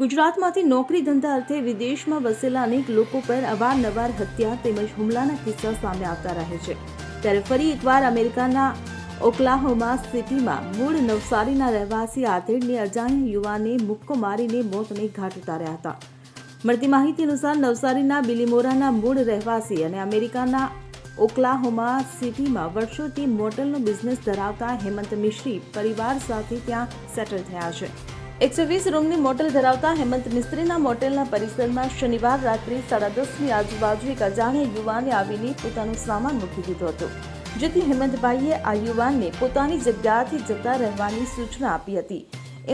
ગુજરાતમાંથી નોકરી ધંધા અર્થે વિદેશમાં વસેલા અનેક લોકો પર અવારનવાર હત્યા તેમજ હુમલાના કિસ્સા સામે આવતા રહે છે. ત્યારે ફરી એકવાર અમેરિકાના ઓક્લાહોમા સિટીમાં મૂળ નવસારીના રહેવાસી આધેડને અજાણ્યા યુવાને મુક્કો મારીને મોતને ઘાટ ઉતાર્યા હતા. મળતી માહિતી અનુસાર નવસારીના બિલીમોરાના મૂળ રહેવાસી અને અમેરિકાના ઓક્લાહોમા સિટીમાં વર્ષોથી મોટલનો બિઝનેસ ધરાવતા હેમંત મિશ્રી પરિવાર સાથે ત્યાં સેટલ થયા છે. એકસો વીસ રૂમની મોટેલ ધરાવતા હેમંત મિસ્ત્રીના મોટેલના પરિસરમાં શનિવાર રાત્રે સાડા દસની આજુબાજુ એક અજાણ્યા યુવાને આવીને પોતાનું સામાન મૂકી દીધો હતો. જેથી હેમંતભાઈએ આ યુવાનને પોતાની જગ્યાથી જતા રહેવાની સૂચના આપી હતી.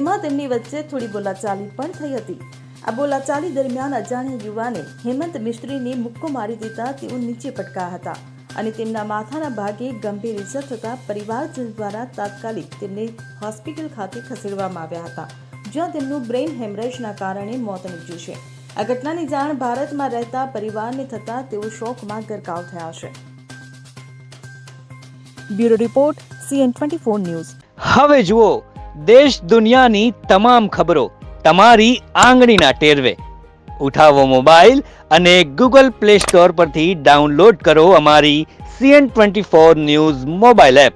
એમાં તેમની વચ્ચે થોડી બોલાચાલી પણ થઈ હતી. આ બોલાચાલી દરમિયાન અજાણ્યા યુવાને હેમંત મિસ્ત્રીને મુક્કો મારી દેતા તેઓ નીચે પટકા હતા અને તેમના માથાના ભાગે ગંભીર ઇજા થતાં પરિવારજન દ્વારા તાત્કાલિક તેમને હોસ્પિટલ ખાતે ખસેડવામાં આવ્યા હતા. જ્યાં તેમનું બ્રેઇન હેમરેજના કારણે મોત નીપજ્યું છે. આ ઘટનાની જાણ ભારતમાં રહેતા પરિવારને થતાં તેઓ શોકમાં ગરકાવ થયા છે. Bureau report, CN twenty four news. હવે જુઓ, દેશ દુનિયાની તમામ ખબરો તમારી આંગળીના ટેરવે. ઉઠાવો મોબાઈલ અને ગૂગલ પ્લે સ્ટોર પરથી ડાઉનલોડ કરો અમારી CN twenty four news mobile app.